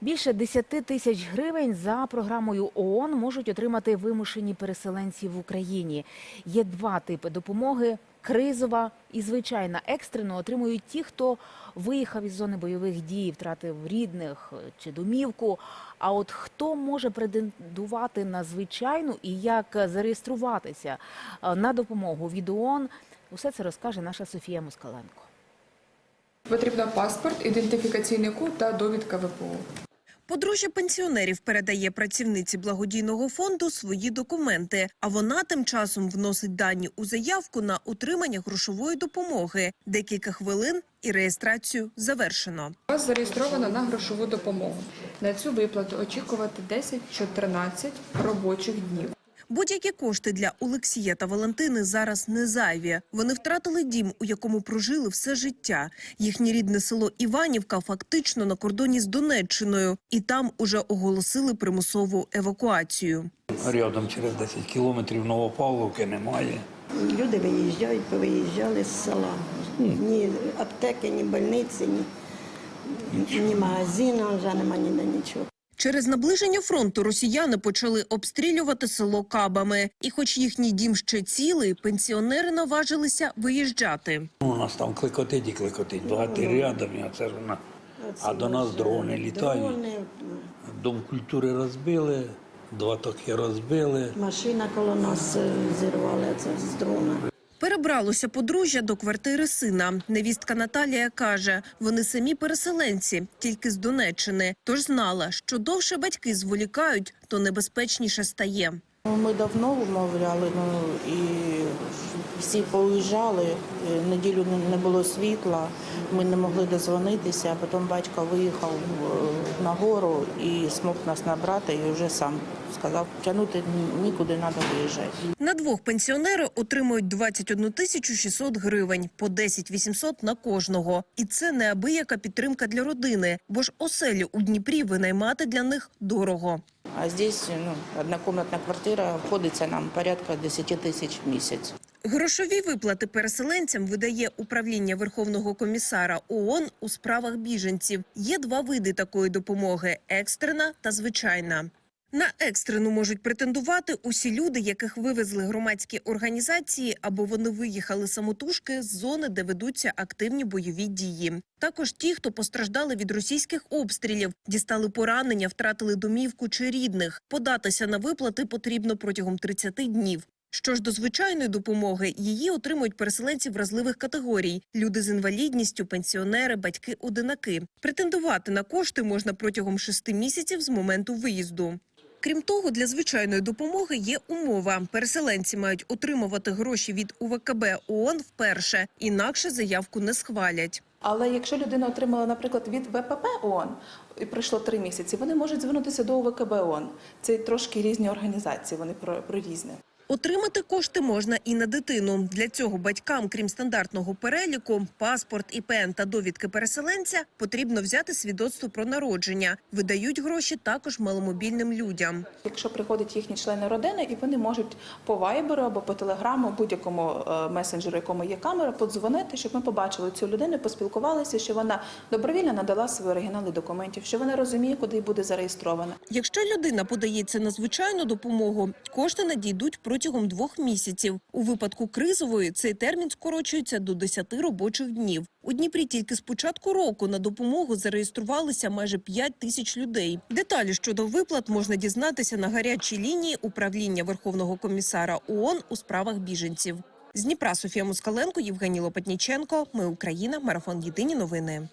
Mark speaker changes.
Speaker 1: Більше 10 тисяч гривень за програмою ООН можуть отримати вимушені переселенці в Україні. Є два типи допомоги: кризова і звичайна. Екстрено отримують ті, хто виїхав із зони бойових дій, втратив рідних е, чи домівку. А от хто може претендувати на звичайну і як зареєструватися е, на допомогу від ООН, усе це розкаже наша Софія Москаленко.
Speaker 2: Потрібно паспорт, ідентифікаційний код та довідка ВПО.
Speaker 3: Подружжя пенсіонерів передає працівниці благодійного фонду свої документи, а вона тим часом вносить дані у заявку на отримання грошової допомоги. Декілька хвилин і реєстрацію завершено.
Speaker 2: Вас зареєстровано на грошову допомогу. На цю виплату очікувати 10-14 робочих днів.
Speaker 3: Будь-які кошти для Олексія та Валентини зараз не зайві. Вони втратили дім, у якому прожили все життя. Їхнє рідне село Іванівка фактично на кордоні з Донеччиною, і там уже оголосили примусову евакуацію.
Speaker 4: Рядом через 10 кілометрів Новопавловки немає.
Speaker 5: Люди виїжджають, повиїжджали з села. Ні аптеки, ні больниці, ні, ні магазину, вже нема ніде нічого.
Speaker 3: Через наближення фронту росіяни почали обстрілювати село кабами. І, хоч їхній дім ще цілий, пенсіонери наважилися виїжджати.
Speaker 4: Ну, У нас там кликотить і кликотить, багато рядом, а це ж вона. А до нас дрони літають. Дом культури розбили, два токи розбили.
Speaker 5: машина коло нас е, зірвали це з дрона.
Speaker 3: Перебралося подружжя до квартири сина. Невістка Наталія каже, вони самі переселенці, тільки з Донеччини. Тож знала, що довше батьки зволікають, то небезпечніше стає.
Speaker 6: Ну, Ми давно вмовляли, ну і всі поїжджали. е, Неділю не- було світла, ми не могли дозвонитися. а Потім батько виїхав е, на гору і змог нас набрати, і вже сам сказав, тягнути нікуди треба виїжджати.
Speaker 3: На двох пенсіонери отримують 21 тисячу 600 гривень, по 10 800 на кожного. І це неабияка підтримка для родини, бо ж оселю у Дніпрі винаймати для них дорого.
Speaker 6: А здесь ну, однокомнатна квартира обходиться нам порядка 10 тисяч в місяць.
Speaker 3: Грошові виплати переселенцям видає управління Верховного комісара ООН у справах біженців. Є два види такої допомоги: екстрена та звичайна. На екстрену можуть претендувати усі люди, яких вивезли громадські організації або вони виїхали самотужки з зони, де ведуться активні бойові дії. Також ті, хто постраждали від російських обстрілів, дістали поранення, втратили домівку чи рідних. Податися на виплати потрібно протягом 30 днів. Що ж до звичайної допомоги, її отримують переселенці вразливих категорій: люди з інвалідністю, пенсіонери, батьки-одинаки. Претендувати на кошти можна протягом шести місяців з моменту виїзду. Крім того, для звичайної допомоги є умова. Переселенці мають отримувати гроші від УВКБ ООН вперше, інакше заявку не схвалять.
Speaker 7: Але якщо людина отримала, наприклад, від ВПП ООН і пройшло три місяці, вони можуть звернутися до УВКБ ООН. Це трошки різні організації, вони про, про різне.
Speaker 3: Отримати кошти можна і на дитину. Для цього батькам, крім стандартного переліку, паспорт, ІПН та довідки переселенця, потрібно взяти свідоцтво про народження. Видають гроші також маломобільним людям.
Speaker 7: Якщо приходять їхні члени родини, і вони можуть по вайберу або по телеграму, будь-якому е, месенджеру, якому є камера, подзвонити, щоб ми побачили цю людину, поспілкувалися, що вона добровільно надала свої оригінали документів, що вона розуміє, куди буде зареєстрована.
Speaker 3: Якщо людина подається на звичайну допомогу, кошти надійдуть протягом двох місяців. У випадку кризової цей термін скорочується до 10 робочих днів. У Дніпрі тільки з початку року на допомогу зареєструвалися майже 5 тисяч людей. Деталі щодо виплат можна дізнатися на гарячій лінії управління Верховного комісара ООН у справах біженців. З Дніпра Софія Москаленко, Євгеній Лопатніченко. Ми Україна. Марафон Єдині новини.